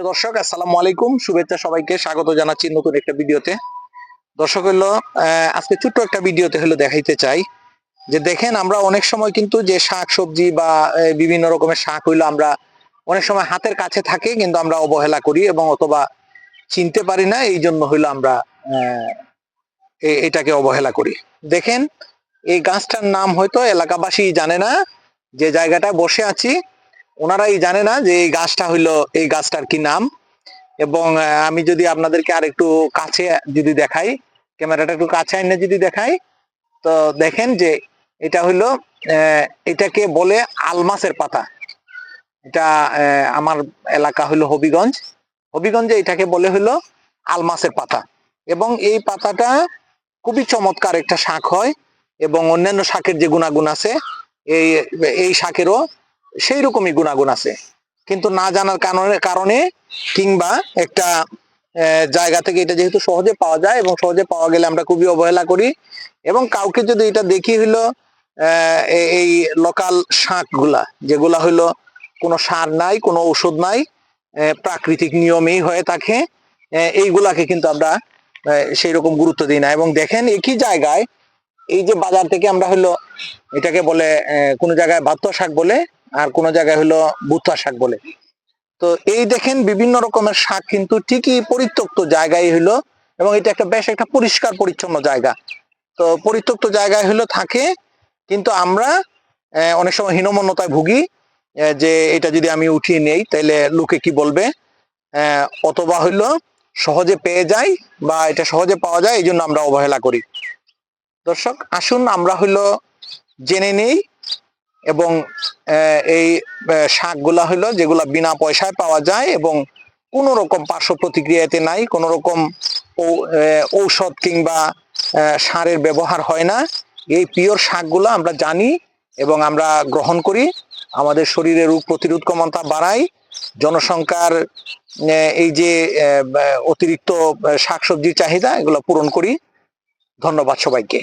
প্রিয় দর্শক, আসসালামু আলাইকুম। শুভেচ্ছা সবাইকে, স্বাগত জানাচ্ছি নতুন একটা ভিডিওতে। দর্শক হলো আজকে ছোট্ট একটা ভিডিওতে হলো দেখাইতে চাই যে দেখেন আমরা অনেক সময় কিন্তু যে শাক সবজি বা বিভিন্ন রকমের শাক হইল আমরা অনেক সময় হাতের কাছে থাকে, কিন্তু আমরা অবহেলা করি এবং অথবা চিনতে পারি না, এই জন্য হইল আমরা এটাকে অবহেলা করি। দেখেন, এই গাছটার নাম হয়তো এলাকাবাসী জানে না, যে জায়গাটায় বসে আছি ওনারাই জানে না যে এই গাছটা হইল, এই গাছটার কি নাম। এবং আমি যদি আপনাদেরকে আর একটু কাছে যদি দেখাই, ক্যামেরাটা একটু কাছে এনে যদি দেখাই, তো দেখেন যে এটা হইল এটাকে বলে আলমাসের পাতা। এটা আমার এলাকা হইল হবিগঞ্জ। হবিগঞ্জে এটাকে বলে হইল আলমাসের পাতা। এবং এই পাতাটা খুবই চমৎকার একটা শাক হয়। এবং অন্যান্য শাকের যে গুণাগুণ আছে, এই এই শাকেরও সেই রকমই গুণাগুণ আছে। কিন্তু না জানার কারণে কারণে কিংবা একটা জায়গা থেকে এটা যেহেতু সহজে পাওয়া যায় এবং সহজে পাওয়া গেলে আমরা খুবই অবহেলা করি এবং কাউকে যদি এটা দেখি হইল এই লোকাল শাকগুলা যেগুলা হইল কোনো সার নাই, কোনো ঔষধ নাই প্রাকৃতিক নিয়মেই হয়ে থাকে এইগুলাকে কিন্তু আমরা সেই রকম গুরুত্ব দিই না। এবং দেখেন একই জায়গায় এই যে বাজার থেকে আমরা হলো এটাকে বলে কোনো জায়গায় ভাত্ত শাক বলে আর কোনো জায়গায় হলো বুথা শাক বলে। তো এই দেখেন বিভিন্ন রকমের শাক কিন্তু ঠিকই পরিত্যক্ত জায়গায় হইল এবং এটা একটা বেশ একটা পরিষ্কার পরিচ্ছন্ন জায়গা। তো পরিত্যক্ত জায়গায় হলো থাকে, কিন্তু আমরা অনেক সময় হীনমন্যতায় ভুগি যে এটা যদি আমি উঠিয়ে নেই, তাহলে লোকে কি বলবে? অথবা হইল সহজে পেয়ে যায় বা এটা সহজে পাওয়া যায় এই জন্য আমরা অবহেলা করি। দর্শক, আসুন আমরা হইল জেনে নেই এবং এই শাকগুলা হইল যেগুলা বিনা পয়সায় পাওয়া যায় এবং কোনো রকম পার্শ্ব প্রতিক্রিয়াতে নাই কোনো রকম ঔষধ কিংবা সারের ব্যবহার হয় না। এই পিওর শাকগুলো আমরা জানি এবং আমরা গ্রহণ করি। আমাদের শরীরে রোগ প্রতিরোধ ক্ষমতা বাড়ায়। জনসংখ্যার এই যে অতিরিক্ত শাকসবজির চাহিদা এগুলো পূরণ করি। ধন্যবাদ সবাইকে।